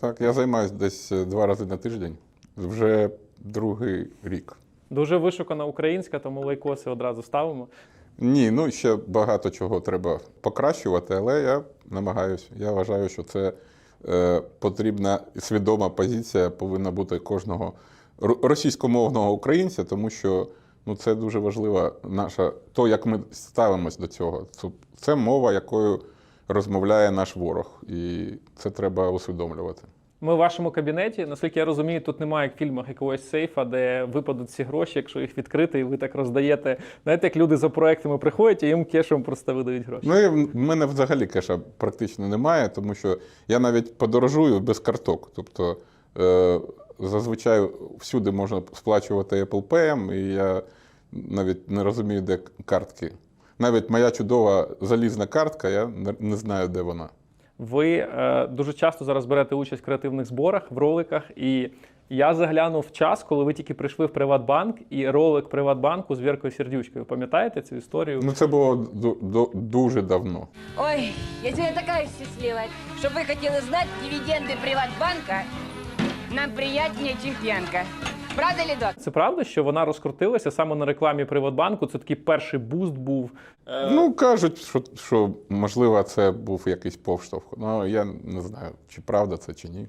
Так, я займаюся десь е, два рази на тиждень, вже другий рік. Дуже вишукана українська, тому лайкоси одразу ставимо. Ні, ну ще багато чого треба покращувати, але я намагаюся. Я вважаю, що це е, потрібна свідома позиція повинна бути кожного російськомовного українця, тому що ну, це дуже важлива наша, то, як ми ставимось до цього. Це, це мова, якою розмовляє наш ворог, і це треба усвідомлювати. Ми в вашому кабінеті, наскільки я розумію, тут немає як в фільмах якогось сейфа, де випадуть ці гроші, якщо їх відкрити, і ви так роздаєте. Знаєте, як люди за проектами приходять і їм кешем просто видають гроші. Ну, і в мене взагалі кеша практично немає, тому що я навіть подорожую без карток. Тобто е, зазвичай всюди можна сплачувати Apple Pay, і я навіть не розумію, де картки. Навіть моя чудова залізна картка, я не- знаю, де вона. Ви е, дуже часто зараз берете участь в креативних зборах, в роликах. І я заглянув в час, коли ви тільки прийшли в Приватбанк, і ролик Приватбанку з Віркою Сердючкою. Пам'ятаєте цю історію? Ну, це було ду- ду- дуже давно. Ой, я сегодня такая счастливая. Чтоб вы хотели знать, дивиденды Приватбанка нам приятнее, чем пьянка. Правда, лідо? Це правда, що вона розкрутилася саме на рекламі Приватбанку. Це такий перший буст був. Ну, кажуть, що, що можливо це був якийсь повштовх. Ну, я не знаю, чи правда це, чи ні.